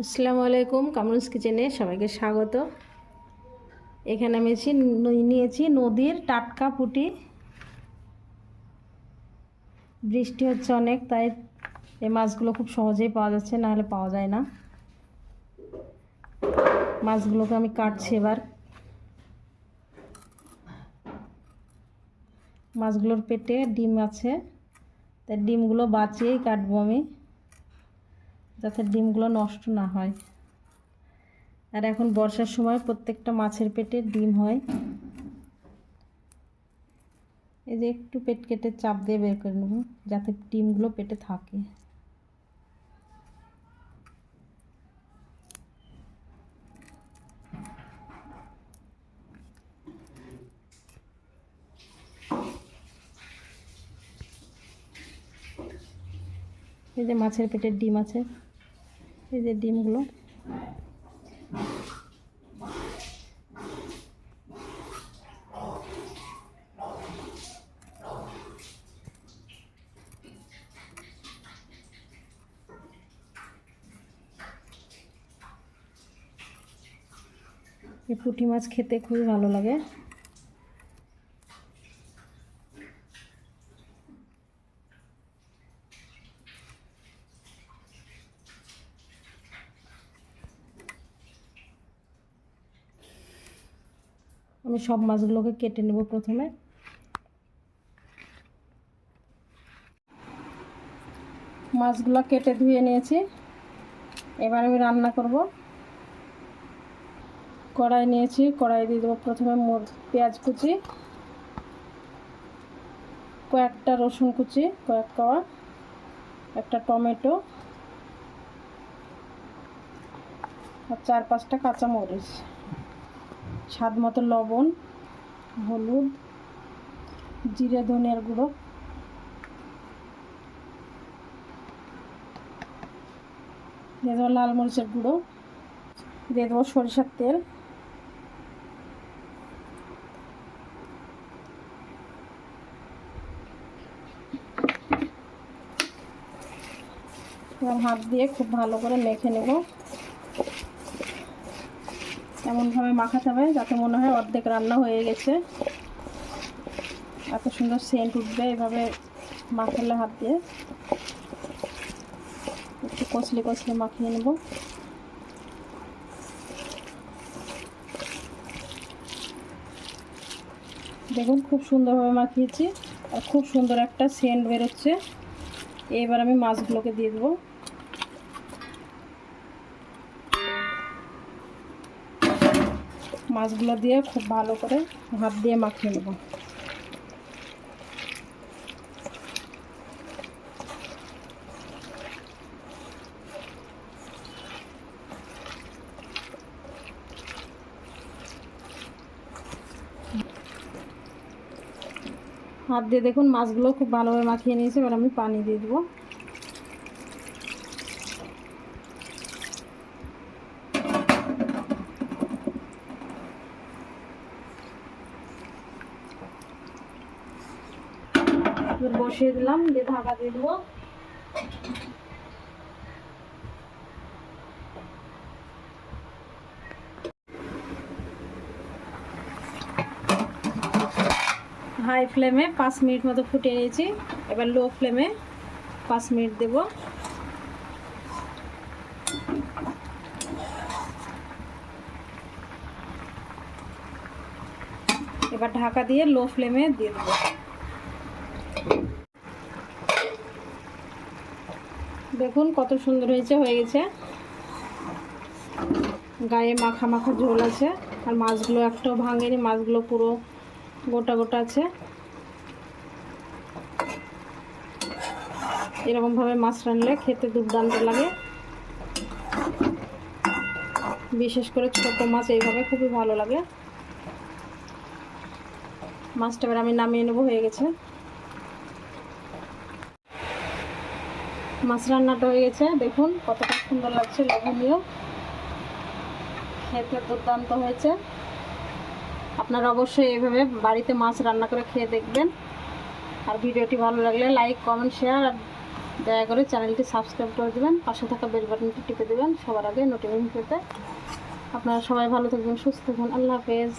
আসসালামু আলাইকুম কামরুস কিচেনে সবাইকে স্বাগত। এখানে আমি এসেছি ন- নিয়েছি নদীর টাটকা পুঁটি। বৃষ্টি হচ্ছে অনেক, তাই এই মাছগুলো খুব সহজেই পাওয়া যাচ্ছে, না হলে পাওয়া যায় না। মাছগুলোকে আমি কাটছি এবার। মাছগুলোর পেটে ডিম আছে, তাই ডিমগুলো বাঁচিয়েই কাটবো আমি। যাতে ডিমগুলো নষ্ট না হয়। আর এখন বর্ষার সময় প্রত্যেকটা মাছের পেটে ডিম হয়। এই যে একটু পেট কেটে চাপ দিয়ে বের করে নেব, যাতে ডিমগুলো পেটে থাকে। এই যে মাছের পেটের ডিম আছে। এই যে ডিমগুলো। এই পুঁটি মাছ খেতে খুবই ভালো লাগে। আমি সব মাছগুলোকে কেটে নেব প্রথমে। মাছগুলো কেটে ধুয়ে নিয়েছি। এবার আমি রান্না করব। কড়াই নিয়েছি, কড়াই দিয়ে দেবো প্রথমে পেঁয়াজ কুচি, কয়েকটা রসুন কুচি, কয়েক কওয়া, একটা টমেটো, আর চার পাঁচটা কাঁচা মরিচ স্বাদ মতো লবণ, হলুদ, জিরে, ধনিয়ার গুঁড়ো। দিয়ে দেবো লাল মরিচের গুঁড়ো। দিয়ে দেবো সরিষার তেল। হাত দিয়ে খুব ভালো করে মেখে নেব। এমনভাবে মাখাতে হবে যাতে মনে হয় অর্ধেক রান্না হয়ে গেছে। এত সুন্দর সেন্ট উঠবে এভাবে মাখালে হাত দিয়ে। একটু কচলে কচলে মাখিয়ে নেব। দেখুন, খুব সুন্দরভাবে মাখিয়েছি আর খুব সুন্দর একটা সেন্ট বেরোচ্ছে। এবার আমি মাছগুলোকে দিয়ে দেবো। মাছগুলো দিয়ে খুব ভালো করে হাত দিয়ে মাখিয়ে নেব। হাত দিয়ে দেখুন মাছগুলো খুব ভালোভাবে মাখিয়ে নিয়েছি, এবার আমি পানি দিয়ে দেবো। বসিয়ে দিলাম, দিয়ে ঢাকা দিয়ে দেবো। হাই ফ্লেমে পাঁচ মিনিট মতো ফুটিয়ে নিয়েছি। এবার লো ফ্লেমে পাঁচ মিনিট দেব। এবার ঢাকা দিয়ে লো ফ্লেমে দিয়ে দেবো। দেখুন কত সুন্দর হয়েছে, হয়ে গেছে। গায়ে মাখা মাখা ঝোল আছে, আর মাছগুলো একটাও ভাঙেনি, মাছগুলো পুরো গোটা গোটা আছে। এরকমভাবে মাছ রানলে খেতে দুর্দান্ত লাগে। বিশেষ করে ছোট মাছ এইভাবে খুবই ভালো লাগে। মাছটা এবার আমি নামিয়ে নেব, হয়ে গেছে। মাছ রান্নাটা হয়ে গেছে। দেখুন কতটা সুন্দর লাগছে, লোভনীয়। খেতে দুর্দান্ত হয়েছে। আপনারা অবশ্যই এইভাবে বাড়িতে মাছ রান্না করে খেয়ে দেখবেন। আর ভিডিওটি ভালো লাগলে লাইক, কমেন্ট, শেয়ার, আর দয়া করে চ্যানেলটি সাবস্ক্রাইব করে দেবেন। পাশে থাকা বেল বাটনটি টিপে দেবেন। সবার আগে নোটিফিকেশন পেতে। আপনারা সবাই ভালো থাকবেন, সুস্থ থাকবেন। আল্লাহ হাফেজ।